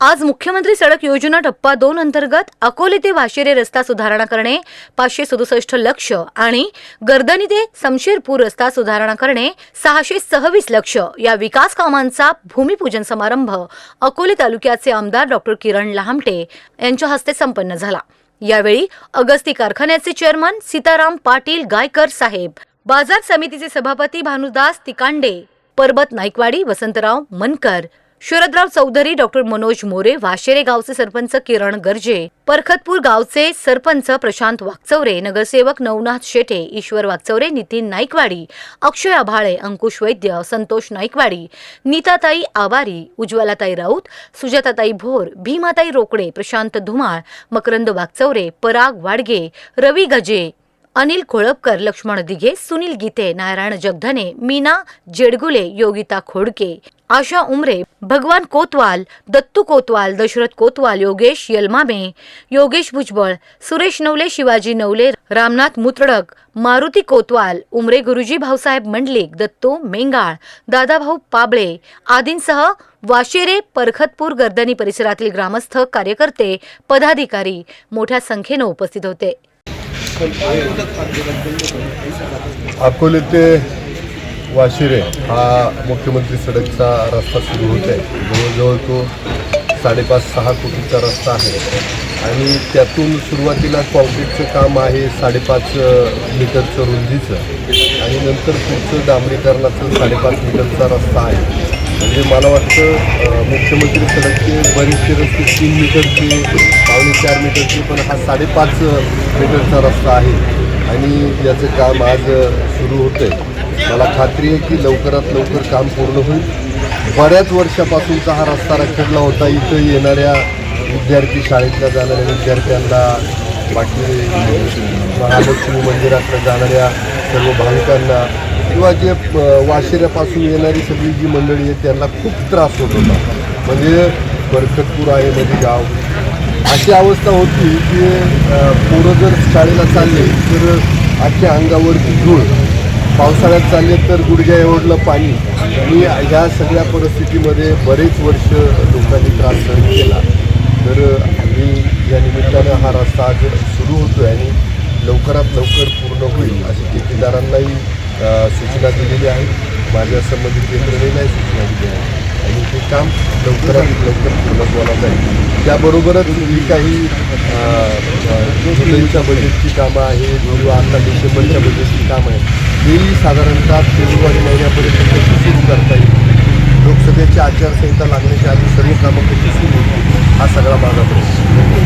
आज मुख्यमंत्री सडक योजना टप्पा दोन अंतर्गत अकोले ते वाशेरे रस्ता सुधारणा करणे पाचशे सदुसष्ट लक्ष आणि गर्दनी ते समशेरपूर रस्ता सुधारणा करणे सहाशे सव्वीस लक्ष या विकास कामांचा भूमिपूजन समारंभ अकोले तालुक्याचे आमदार डॉक्टर किरण लहामटे यांच्या हस्ते संपन्न झाला. यावेळी अगस्ती कारखान्याचे चेअरमन सीताराम पाटील गायकर साहेब बाजार समितीचे सभापती भानुदास तिकांडे परबत नाईकवाडी वसंतराव मनकर शरदराव चौधरी डॉक्टर मनोज मोरे वाशेरे गावचे सरपंच किरण गर्जे परखतपूर गावचे सरपंच प्रशांत वाकचौरे नगरसेवक नवनाथ शेटे ईश्वर वाकचौरे नितीन नाईकवाडी अक्षय आभाळे अंकुश वैद्य संतोष नाईकवाडी नीताताई आवारी उज्ज्वलाताई राऊत सुजाताताई भोर भीमाताई रोकडे प्रशांत धुमाळ मकरंद वाकचौरे पराग वाडगे रवी गजे अनिल कोळपकर लक्ष्मण दिघे सुनील गीते नारायण जगधने मीना जेडगुले योगिता खोडके आशा उमरे भगवान कोतवाल दत्तू कोतवाल दशरथ कोतवाल योगेश यलमामे योगेश भुजबळ सुरेश नवले शिवाजी नवले रामनाथ मुत्रडक मारुती कोतवाल उमरे गुरुजी भाऊसाहेब मंडलिक दत्तू मेंगाळ दादाभाऊ पाबळे आदींसह वाशेरे परखतपूर गर्दनी परिसरातील ग्रामस्थ कार्यकर्ते पदाधिकारी मोठ्या संख्येनं उपस्थित होते. अकोले ते वाशिरे हा मुख्यमंत्री सडकचा रस्ता सुरू होत आहे जवळजवळ तो साडेपाच सहा कोटीचा रस्ता आहे. आणि त्यातून सुरुवातीला कॉन्क्रीटचं काम आहे साडेपाच मीटरचं रुंदीचं. आणि नंतर पुढचं डांबरीकरणाचं साडेपाच मीटरचा रस्ता आहे. म्हणजे मला वाटतं मुख्यमंत्री सडकचे बरेचसे रस्ते तीन मीटरचे पावणे चार मीटरचे पण हा साडेपाच मीटरचा रस्ता आहे. आणि याचं काम आज सुरू होतं आहे मला खात्री आहे की लवकरात लवकर काम पूर्ण होईल. बऱ्याच वर्षापासूनचा हा रस्ता रखडला होता. इथं येणाऱ्या विद्यार्थी शाळेतल्या जाणाऱ्या विद्यार्थ्यांना बाकी महालक्ष्मी मंदिराकडे जाणाऱ्या सर्व भाविकांना किंवा जे वाशिऱ्यापासून येणारी सगळी जी मंडळी आहेत त्यांना खूप त्रास होत होता. म्हणजे बरकतपूर आहे मध्ये गाव अशी अवस्था होती की पोरं जर शाळेला चालले तर आजच्या अंगावरती धूळ पावसाळ्यात चालले तर गुडघ्या एवढलं पाणी. आणि ह्या सगळ्या परिस्थितीमध्ये बरेच वर्ष लोकांनी त्रास सहन केला. तर आम्ही या निमित्तानं हा रस्ता आज सुरू होतो आहे आणि लवकरात लवकर पूर्ण होईल अशी ठेकेदारांनाही सूचना दिलेली आहे. माझ्या संबंधित यंत्रणेलाही सूचना दिली आहे. आणि ते काम लवकरात लवकर पूर्णत्वाला जाईल त्याबरोबरच जी काही जुलैच्या बजेटची कामं आहेत किंवा आता डिसेंबरच्या बजेटची कामं आहेत. तेही साधारणतः फेब्रुवारी महिन्यापर्यंत कशी सुरू करता येईल? लोकसभेची आचारसंहिता लागण्याच्या आधी सर्व कामं कशी सुरू होतील? हा सगळा माझा प्रश्न.